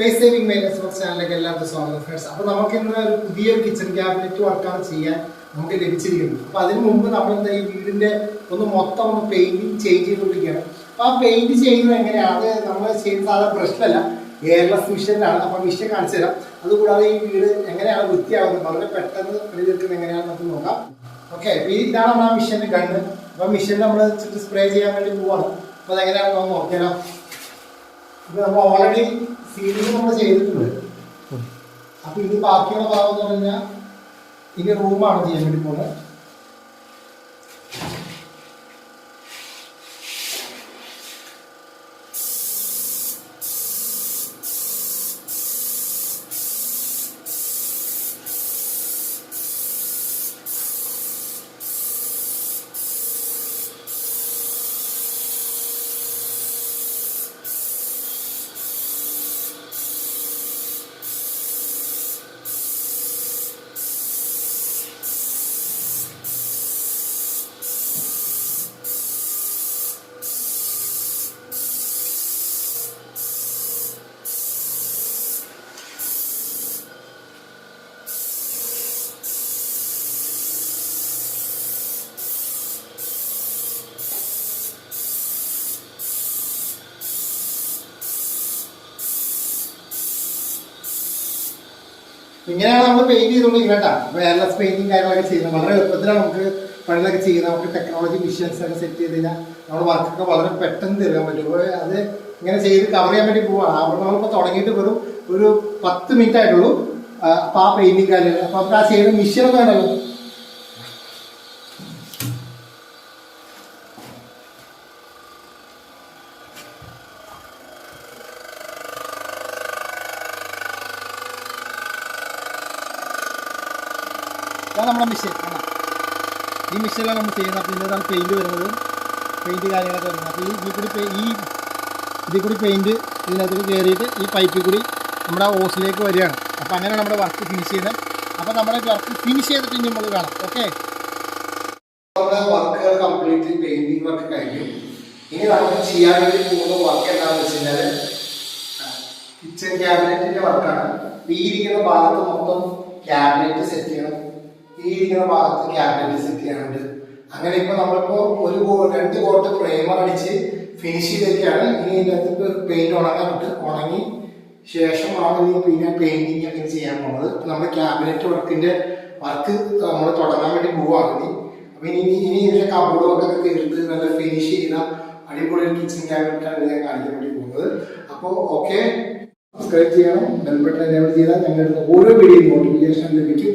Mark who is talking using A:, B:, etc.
A: Space saving mains box ചാനലിലേക്ക് എല്ലാവർക്കും സ്വാഗതം ഫ്രണ്ട്സ് അപ്പോൾ നമുക്ക് ഇന്ന് ഒരു പുതിയൊരു കിച്ചൺ ക്യാബിനറ്റ് വർക്കാണ് ചെയ്യാൻ നമുക്ക് ലഭിച്ചിരിക്കുന്നത് അപ്പോൾ അതിന് മുമ്പ് നമ്മൾ എന്താ ഈ വീടിന്റെ ഒന്ന് മൊത്തം ഒന്ന് പെയിന്റിങ് ചേഞ്ച് ചെയ്തുകൊണ്ടിരിക്കുകയാണ്. അപ്പോൾ ആ പെയിന്റ് ചെയ്യുന്നത് എങ്ങനെയാണ് അത് നമ്മൾ ചെയ്യുന്ന സാധാരണ പ്രശ്നമല്ല. എയർലെസ് മിഷനിലാണ് അപ്പോൾ മിഷൻ കാണിച്ചു തരാം. അതുകൂടാതെ ഈ വീട് എങ്ങനെയാണ് വൃത്തിയാകുന്നത്? വളരെ പെട്ടെന്ന് പണിതീർക്കുന്നത് എങ്ങനെയാണെന്ന് നമുക്ക് നോക്കാം. ഓക്കെ ഇതാണ് നമ്മൾ ആ മിഷന്റെ കണ്ണ് അപ്പോൾ മിഷൻ നമ്മൾ സ്പ്രേ ചെയ്യാൻ വേണ്ടി പോവാണ്. അപ്പോൾ അതെങ്ങനെയാണെന്ന് നമുക്ക് നോക്കിയാലോ? നമ്മൾ ഓൾറെഡി സീലിംഗ് നമ്മൾ ചെയ്തിട്ടുണ്ട്. അപ്പൊ ഇത് ബാക്കിയുള്ള ഭാഗം എന്ന് പറഞ്ഞാൽ ഇനി റൂമാണ് ചെയ്യാൻ വേണ്ടി പോകുന്നത് ഇങ്ങനെയാണ് നമ്മൾ പെയിന്റ് ചെയ്തുകൊണ്ടിരിക്കുന്നത് കേട്ടോ. വയർലെസ് പെയിന്റിങ് കാര്യങ്ങളൊക്കെ ചെയ്യുന്നത്. വളരെ എളുപ്പത്തിലാണ് നമുക്ക് പണികളൊക്കെ ചെയ്യുന്നത്. നമുക്ക് ടെക്നോളജി മിഷൻസ് ഒക്കെ സെറ്റ് ചെയ്ത് കഴിഞ്ഞാൽ നമ്മുടെ വർക്കൊക്കെ വളരെ പെട്ടെന്ന് തീർക്കാൻ പറ്റും. അത് ഇങ്ങനെ ചെയ്ത് കവർ ചെയ്യാൻ വേണ്ടി പോവാണ് അപ്പോൾ നമ്മളിപ്പോൾ തുടങ്ങിയിട്ട് വെറും ഒരു പത്ത് മിനിറ്റ് ആയിട്ടുള്ളൂ. അപ്പോൾ ആ പെയിന്റിങ് കാര്യങ്ങൾ അപ്പോൾ നമുക്ക് ആ ചെയ്യുന്ന മിഷനൊക്കെ വേണമല്ലോ ഇതാണ് നമ്മുടെ മിഷൻ കാണാം ഈ മിഷീനിലാണ് നമ്മൾ ചെയ്യുന്നത്. അപ്പോൾ ഇതിന്റെതാണ് പെയിന്റ് വരുന്നത്. പെയിന്റ് കാര്യങ്ങളൊക്കെ വരുന്നത്. അപ്പോൾ ഈ ഇതിൽ കൂടി ഈ ഇതിൽ കൂടി പെയിന്റ് ഇതിനകത്ത് കയറിയിട്ട് ഈ പൈപ്പിൽ കൂടി നമ്മുടെ ഓസിലേക്ക് വരികയാണ്. അപ്പോൾ അങ്ങനെയാണ് നമ്മുടെ വർക്ക് ഫിനിഷ് ചെയ്യുന്നത്. അപ്പോൾ നമ്മുടെ വർക്ക് ഫിനിഷ് ചെയ്തിട്ട് ഇനി നമ്മൾ കാണാം. ഓക്കെ നമ്മുടെ വർക്ക് കംപ്ലീറ്റ് പെയിന്റിങ് വർക്ക് കഴിഞ്ഞു. ഇനി നമുക്ക് ചെയ്യാൻ വേണ്ടി പോകുന്ന വർക്ക് എന്താണെന്ന് വെച്ച് കഴിഞ്ഞാൽ കിച്ചൺ ക്യാബിനറ്റിന്റെ വർക്കാണ് ഈ ഇരിക്കുന്ന ഭാഗത്ത് മൊത്തം ക്യാബിനറ്റ് സെറ്റ് ചെയ്യണം. ഈ ഇരിക്കുന്ന ഭാഗത്ത് ക്യാപിറ്റൽ സെറ്റ് ചെയ്യാനുണ്ട്. അങ്ങനെ ഇപ്പൊ നമ്മളിപ്പോ ഒരു രണ്ട് കോട്ട് പ്രൈമർ അടിച്ച് ഫിനിഷ് ചെയ്തൊക്കെയാണ് ഇനി ഇതിനകത്ത് പെയിന്റ് ഉണങ്ങാൻ വിട്ട് ഉണങ്ങി ശേഷമാണ് ഈ പിന്നെ പെയിന്റിങ് ഒക്കെ ചെയ്യാൻ പോകുന്നത് നമ്മുടെ ക്യാബിനറ്റ് വർക്കിന്റെ വർക്ക് നമ്മൾ തുടങ്ങാൻ വേണ്ടി പോവാണ് ഇനി. അപ്പൊ ഇനി ഇനി ഇതിന്റെ കബോർഡൊക്കെ തീർത്ത് നല്ല ഫിനിഷ് ചെയ്ത അടിപൊളി കിച്ചൺ ക്യാബിനറ്റാണ് ഞാൻ കാണിക്കാൻ വേണ്ടി പോകുന്നത്. അപ്പോൾ ഓക്കെ സബ്സ്ക്രൈബ് ചെയ്യണം. ബെൽ ബട്ടൺ എനേബിൾ ചെയ്താൽ ഞങ്ങളുടെ ഓരോ വീഡിയോ നോട്ടിഫിക്കേഷൻ ലഭിക്കും.